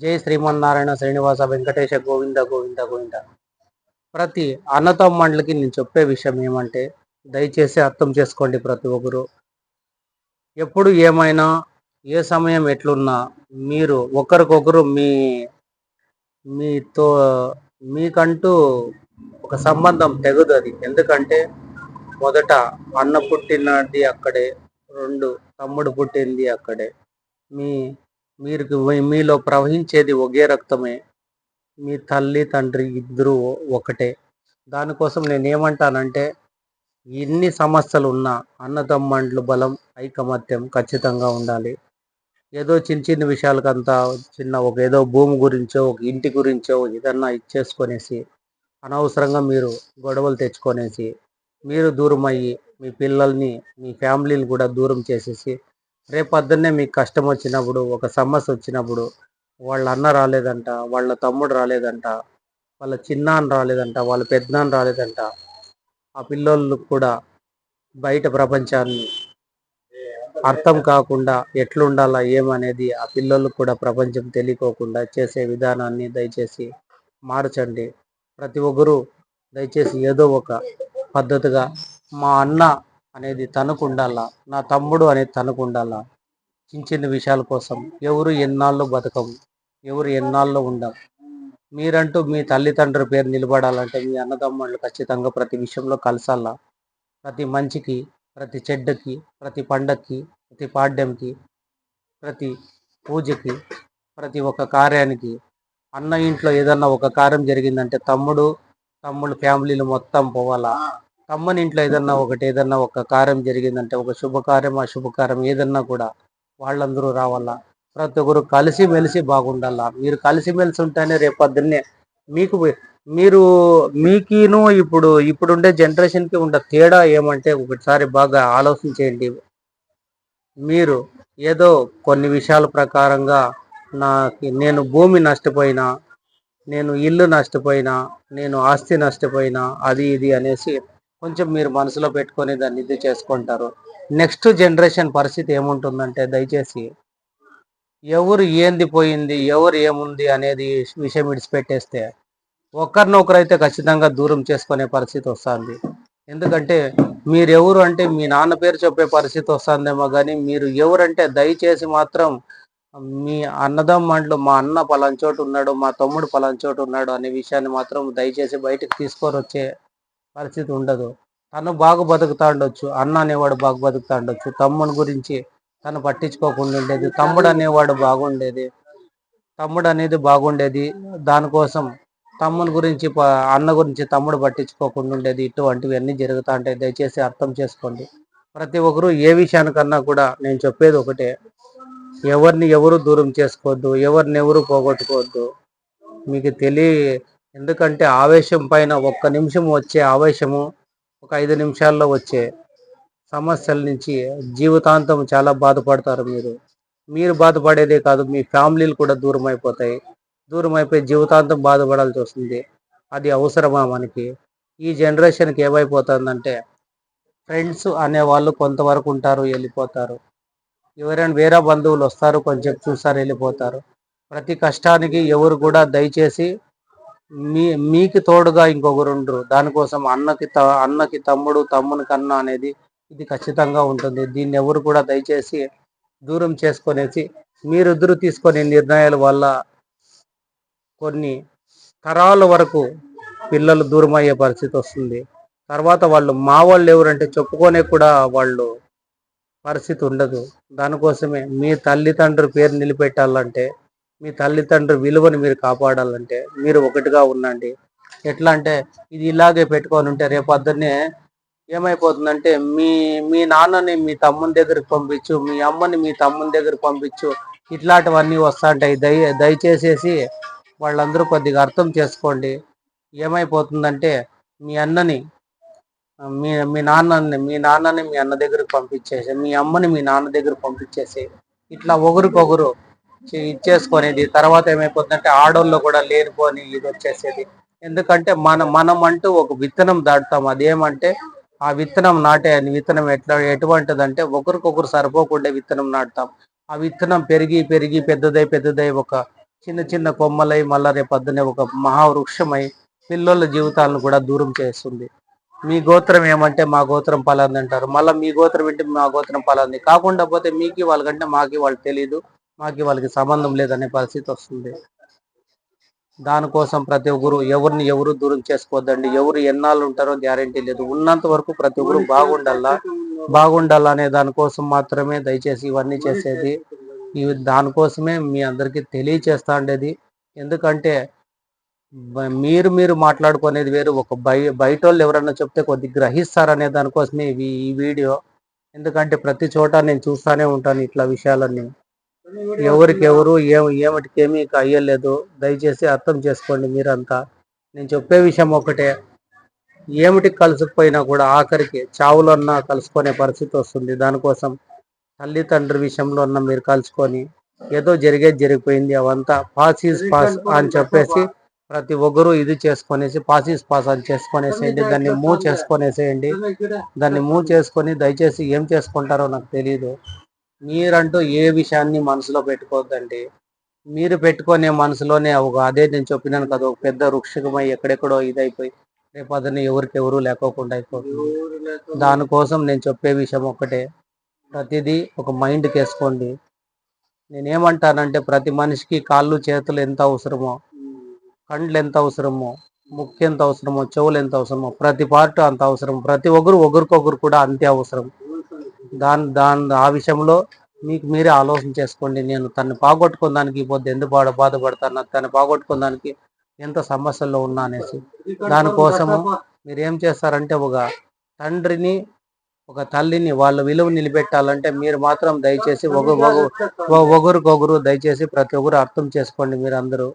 జై శ్రీమన్నారాయణ శ్రీనివాస వెంకటేశ గోవింద గోవింద గోవింద. ప్రతి అన్నతమ్మండ్లకి నేను చెప్పే విషయం ఏమంటే దయచేసి అర్థం చేసుకోండి ప్రతి ఒక్కరు. ఎప్పుడు ఏమైనా ఏ సమయం ఎట్లున్నా మీరు ఒకరికొకరు మీ మీతో మీకంటూ ఒక సంబంధం తెగదు అది ఎందుకంటే మొదట అన్న పుట్టినది అక్కడే రెండు తమ్ముడు పుట్టింది అక్కడే. మీ మీరు మీలో ప్రవహించేది ఒకే రక్తమే. మీ తల్లి తండ్రి ఇద్దరు ఒకటే. దానికోసం నేను ఏమంటానంటే ఎన్ని సమస్యలు ఉన్నా అన్నదమ్మండ్లు బలం ఐకమత్యం ఖచ్చితంగా ఉండాలి. ఏదో చిన్న చిన్న విషయాలకంతా చిన్న ఒక ఏదో భూమి గురించో ఒక ఇంటి గురించో ఏదన్నా ఇచ్చేసుకొనేసి అనవసరంగా మీరు గొడవలు తెచ్చుకొనేసి మీరు దూరం అయ్యి మీ పిల్లల్ని మీ ఫ్యామిలీని కూడా దూరం చేసేసి రేపొద్దున్నే మీకు కష్టం వచ్చినప్పుడు ఒక సమస్య వచ్చినప్పుడు వాళ్ళ అన్న రాలేదంట వాళ్ళ తమ్ముడు రాలేదంట వాళ్ళ చిన్నాన్న రాలేదంట వాళ్ళ పెద్దనాన్న రాలేదంట. ఆ పిల్లోళ్ళు కూడా బయట ప్రపంచాన్ని అర్థం కాకుండా ఎట్లుండాలా ఏమనేది ఆ పిల్లలకు కూడా ప్రపంచం తెలియకోకుండా చేసే విధానాన్ని దయచేసి మార్చండి. ప్రతి ఒక్కరూ దయచేసి ఏదో ఒక పద్ధతిగా మా అన్న అనేది తనకు ఉండాలా నా తమ్ముడు అనేది తనకు ఉండాలా చిన్న చిన్న విషయాల కోసం. ఎవరు ఎన్నాళ్ళు బతకవు ఎవరు ఎన్నాళ్ళు ఉండవు మీరంటూ మీ తల్లిదండ్రుల పేరు నిలబడాలంటే మీ అన్నదమ్ముళ్ళు ఖచ్చితంగా ప్రతి విషయంలో కలిసాలా? ప్రతి మంచికి ప్రతి చెడ్డకి ప్రతి పండక్కి ప్రతి పాడ్యంకి ప్రతి పూజకి ప్రతి ఒక్క కార్యానికి అన్న ఇంట్లో ఏదన్నా ఒక కార్యం జరిగిందంటే తమ్ముడు తమ్ముడు ఫ్యామిలీలు మొత్తం పోవాలా? తమ్మని ఇంట్లో ఏదన్నా ఒకటి ఏదన్నా ఒక కార్యం జరిగిందంటే ఒక శుభకార్యం అశుభకార్యం ఏదన్నా కూడా వాళ్ళందరూ రావాలా? ప్రతి ఒక్కరు కలిసి మెలిసి బాగుండాలా? మీరు కలిసిమెలిసి ఉంటేనే రేపు పొద్దున్నే మీకు మీరు మీకిను ఇప్పుడు ఇప్పుడుండే జనరేషన్కి ఉండే తేడా ఏమంటే ఒకటిసారి బాగా ఆలోచించేయండి. మీరు ఏదో కొన్ని విషయాల ప్రకారంగా నాకు నేను భూమి నష్టపోయినా నేను ఇల్లు నష్టపోయినా నేను ఆస్తి నష్టపోయినా అది ఇది అనేసి కొంచెం మీరు మనసులో పెట్టుకొని దాన్ని ఇది చేసుకుంటారు. నెక్స్ట్ జనరేషన్ పరిస్థితి ఏముంటుందంటే దయచేసి ఎవరు ఏంది పోయింది ఎవరు ఏముంది అనేది విషయం విడిచిపెట్టేస్తే ఒకరినొకరైతే ఖచ్చితంగా దూరం చేసుకునే పరిస్థితి వస్తుంది. ఎందుకంటే మీరు ఎవరు అంటే మీ నాన్న పేరు చెప్పే పరిస్థితి వస్తుందేమో కానీ మీరు ఎవరంటే దయచేసి మాత్రం మీ అన్నదమ్మండ్లు మా అన్న పలాంచోటు ఉన్నాడు మా తమ్ముడు పలాంచోటు ఉన్నాడు అనే విషయాన్ని మాత్రం దయచేసి బయటకు తీసుకొని వచ్చే పరిస్థితి ఉండదు. తను బాగా బతుకుతా ఉండొచ్చు. అన్న అనేవాడు బాగా బతుకుతా ఉండొచ్చు. తమ్ముని గురించి తను పట్టించుకోకుండా ఉండేది. తమ్ముడు అనేవాడు బాగుండేది. తమ్ముడు అనేది బాగుండేది. దానికోసం తమ్ముని గురించి అన్న గురించి తమ్ముడు పట్టించుకోకుండా ఉండేది. ఇటువంటివి అన్నీ జరుగుతూ ఉంటాయి. దయచేసి అర్థం చేసుకోండి. ప్రతి ఒక్కరు ఏ విషయానికన్నా కూడా నేను చెప్పేది ఒకటే. ఎవరిని ఎవరు దూరం చేసుకోవద్దు. ఎవరిని ఎవరు పోగొట్టుకోవద్దు. మీకు తెలియ ఎందుకంటే ఆవేశం పైన ఒక్క నిమిషం వచ్చే ఆవేశము ఒక ఐదు నిమిషాల్లో వచ్చే సమస్యల నుంచి జీవితాంతం చాలా బాధపడతారు మీరు. మీరు బాధపడేదే కాదు మీ ఫ్యామిలీలు కూడా దూరం అయిపోతాయి దూరం అయిపోయి జీవితాంతం బాధపడాల్సి వస్తుంది. అది అవసరమా మనకి? ఈ జనరేషన్కి ఏమైపోతుందంటే ఫ్రెండ్స్ అనేవాళ్ళు కొంతవరకు ఉంటారు వెళ్ళిపోతారు. ఎవరైనా వేరే బంధువులు వస్తారు కొంచెం చూస్తారు వెళ్ళిపోతారు. ప్రతి కష్టానికి ఎవరు కూడా దయచేసి మీ మీకు తోడుగా ఇంకొకరు ఉండరు. దానికోసం అన్నకి త అన్నకి తమ్ముడు తమ్ముని కన్నా అనేది ఇది ఖచ్చితంగా ఉంటుంది. దీన్ని ఎవరు కూడా దయచేసి దూరం చేసుకొనేసి మీరిద్దరు తీసుకునే నిర్ణయాల వల్ల కొన్ని తరాల వరకు పిల్లలు దూరం అయ్యే పరిస్థితి వస్తుంది. తర్వాత వాళ్ళు మా వాళ్ళు ఎవరంటే చెప్పుకోనే కూడా వాళ్ళు పరిస్థితి ఉండదు. దానికోసమే మీ తల్లిదండ్రుల పేరు నిలబెట్టాలంటే మీ తల్లిదండ్రుల విలువను మీరు కాపాడాలంటే మీరు ఒకటిగా ఉండండి. ఎట్లా అంటే ఇది ఇలాగే పెట్టుకొని ఉంటే రేపు ఏమైపోతుందంటే మీ మీ నాన్నని మీ తమ్ముని దగ్గరికి పంపించు మీ అమ్మని మీ తమ్ముని దగ్గరికి పంపించు ఇట్లాంటివన్నీ వస్తుంటాయి. దయ దయచేసేసి వాళ్ళందరూ కొద్దిగా అర్థం చేసుకోండి. ఏమైపోతుందంటే మీ అన్నని మీ మీ నాన్నని మీ నాన్నని మీ అన్న దగ్గరకు పంపించేసి మీ అమ్మని మీ నాన్న దగ్గర పంపించేసి ఇట్లా ఒకరికొకరు ఇచ్చేసుకునేది. తర్వాత ఏమైపోతుందంటే ఆడోళ్ళు కూడా లేనిపోని ఇది వచ్చేసేది. ఎందుకంటే మన మనం అంటూ ఒక విత్తనం దాటుతాం. అదేమంటే ఆ విత్తనం నాటే విత్తనం ఎట్లా ఎటువంటిదంటే ఒకరికొకరు సరిపోకుండా విత్తనం నాటుతాం. ఆ విత్తనం పెరిగి పెరిగి పెద్దదై పెద్దదై ఒక చిన్న చిన్న కొమ్మలై మళ్ళా రేపొద్దునే ఒక మహావృక్షమై పిల్లల జీవితాలను కూడా దూరం చేస్తుంది. మీ గోత్రం ఏమంటే మా గోత్రం పలాంది అంటారు. మళ్ళీ మీ గోత్రం ఏంటి మా గోత్రం పలాంది. కాకుండా పోతే మీకు వాళ్ళకంటే మాకి వాళ్ళు తెలియదు మాకి వాళ్ళకి సంబంధం లేదనే పరిస్థితి వస్తుంది. దానికోసం ప్రతి ఒక్కరు ఎవరిని ఎవరు దూరం చేసుకోవద్దండి. ఎవరు ఎన్నాళ్ళు ఉంటారో గ్యారంటీ లేదు. ఉన్నంత వరకు ప్రతి ఒక్కరు బాగుండాలా? బాగుండాలా అనే దానికోసం మాత్రమే దయచేసి ఇవన్నీ చేసేది. ఇవి దానికోసమే మీ అందరికీ తెలియచేస్తా ఉండేది. ఎందుకంటే మీరు మీరు మాట్లాడుకునేది వేరు. ఒక బయ బయట వాళ్ళు ఎవరన్నా చెప్తే కొద్ది గ్రహిస్తారనే దానికోసమే ఇవి ఈ వీడియో. ఎందుకంటే ప్రతి చోట నేను చూస్తూనే ఉంటాను ఇట్లా విషయాలన్నీ. ఎవరికి ఎవరు ఏం ఏమిటికి ఏమీ అయ్యలేదు. దయచేసి అర్థం చేసుకోండి మీరంతా. నేను చెప్పే విషయం ఒకటే. ఏమిటికి కలుసుకుపోయినా కూడా ఆఖరికి చావులన్నా కలుసుకునే పరిస్థితి వస్తుంది. దానికోసం తల్లి తండ్రి విషయంలో ఉన్న మీరు కలుసుకొని ఏదో జరిగేది జరిగిపోయింది. అవంతా పాస్ ఈజ్ పాస్ అని చెప్పేసి ప్రతి ఒక్కరూ ఇది చేసుకొనేసి పాస్ ఈజ్ పాస్ అని చేసుకొనేసేయండి. దాన్ని మూవ్ చేసుకొనేసేయండి. దాన్ని మూవ్ చేసుకొని దయచేసి ఏం చేసుకుంటారో నాకు తెలియదు మీరంటూ ఏ విషయాన్ని మనసులో పెట్టుకోవద్దండి. మీరు పెట్టుకునే మనసులోనే ఒక అదే నేను చెప్పినాను కదా ఒక పెద్ద వృక్షకమై ఎక్కడెక్కడో ఇదైపోయి రేపు అదన్ని ఎవరికి ఎవరు లేకోకుండా అయిపోతుంది. దానికోసం నేను చెప్పే విషయం ఒకటే ప్రతిదీ ఒక మైండ్కి వేసుకోండి నేనేమంటానంటే ప్రతి మనిషికి కాళ్ళు చేతులు ఎంత అవసరమో కండ్లు ఎంత అవసరమో ముక్కు ఎంత అవసరమో చెవులు ఎంత అవసరమో ప్రతి పార్ట్ అంత అవసరం. ప్రతి ఒక్కరు ఒకరికొకరు కూడా అంతే అవసరం. దాని దాని ఆ విషయంలో మీకు మీరే ఆలోచన చేసుకోండి. నేను తను పోగొట్టుకోవడానికి పోతే ఎందుకు బాధ బాధపడతాను? తను పోగొట్టుకోవడానికి ఎంత సమస్యల్లో ఉన్నా అనేసి. దానికోసము మీరు ఏం చేస్తారంటే ఒక తండ్రిని ఒక తల్లిని వాళ్ళ విలువ నిలబెట్టాలంటే మీరు మాత్రం దయచేసి ఒకరికొకరు దయచేసి ప్రతి ఒక్కరు అర్థం చేసుకోండి మీరు అందరూ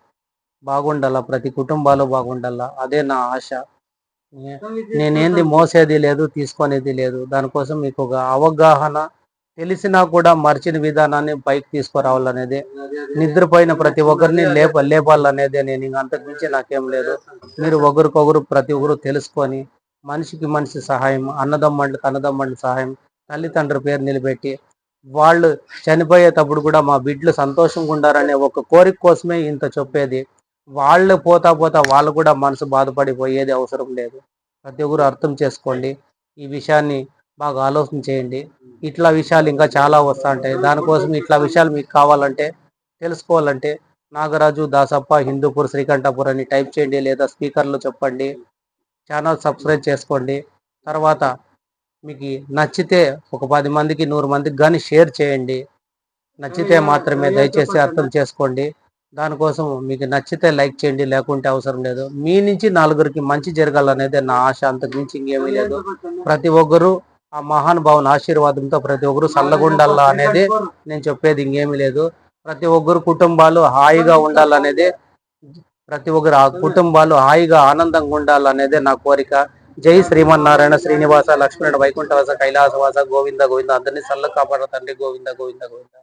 బాగుండాలా? ప్రతి కుటుంబాలు బాగుండాలా? అదే నా ఆశ. నేనేంది మోసేది లేదు తీసుకునేది లేదు. దానికోసం మీకు ఒక అవగాహన తెలిసినా కూడా మర్చిన విధానాన్ని పైకి తీసుకురావాలనేది. నిద్రపోయిన ప్రతి ఒక్కరిని లేప లేపాలనేదే. నేను ఇంక అంతకు మించి నాకేం లేదు. మీరు ఒకరికొకరు ప్రతి ఒక్కరు తెలుసుకొని మనిషికి మనిషి సహాయం అన్నదమ్మండ్రికి అన్నదమ్మండ్రి సహాయం తల్లిదండ్రుల పేరు నిలబెట్టి వాళ్ళు చనిపోయేటప్పుడు కూడా మా బిడ్డలు సంతోషంగా ఉండాలనే ఒక కోరిక కోసమే ఇంత చెప్పేది. వాళ్ళు పోతా పోతా వాళ్ళు కూడా మనసు బాధపడిపోయేది అవసరం లేదు. ప్రతి ఒక్కరు అర్థం చేసుకోండి. ఈ విషయాన్ని బాగా ఆలోచన చేయండి. ఇట్లా విషయాలు ఇంకా చాలా వస్తూ ఉంటాయి దానికోసం ఇట్లా విషయాలు మీకు కావాలంటే తెలుసుకోవాలంటే నాగరాజు దాసప్ప హిందూపూర్ శ్రీకంఠపూర్ అని టైప్ చేయండి లేదా స్పీకర్లో చెప్పండి. ఛానల్ సబ్స్క్రైబ్ చేసుకోండి. తర్వాత మీకు నచ్చితే ఒక పది మందికి నూరు మందికి కానీ షేర్ చేయండి. నచ్చితే మాత్రమే దయచేసి అర్థం చేసుకోండి. దానికోసం మీకు నచ్చితే లైక్ చేయండి లేకుంటే అవసరం లేదు. మీ నుంచి నలుగురికి మంచి జరగాలనేది నా ఆశ. అంతకు మించి ఇంకేమీ లేదు. ప్రతి ఒక్కరూ ఆ మహానుభావుని ఆశీర్వాదంతో ప్రతి ఒక్కరు సల్లగుండాలా అనేది నేను చెప్పేది ఇంకేమీ లేదు. ప్రతి ఒక్కరు కుటుంబాలు హాయిగా ఉండాలనేది ప్రతి ఒక్కరు ఆ కుటుంబాలు హాయిగా ఆనందంగా ఉండాలనేదే నా కోరిక. జై శ్రీమన్నారాయణ శ్రీనివాస లక్ష్మణ వైకుంఠవాస కైలాసవాస గోవింద గోవింద. అందరినీ సల్ల కాపాడ తండ్రి. గోవింద గోవింద గోవింద.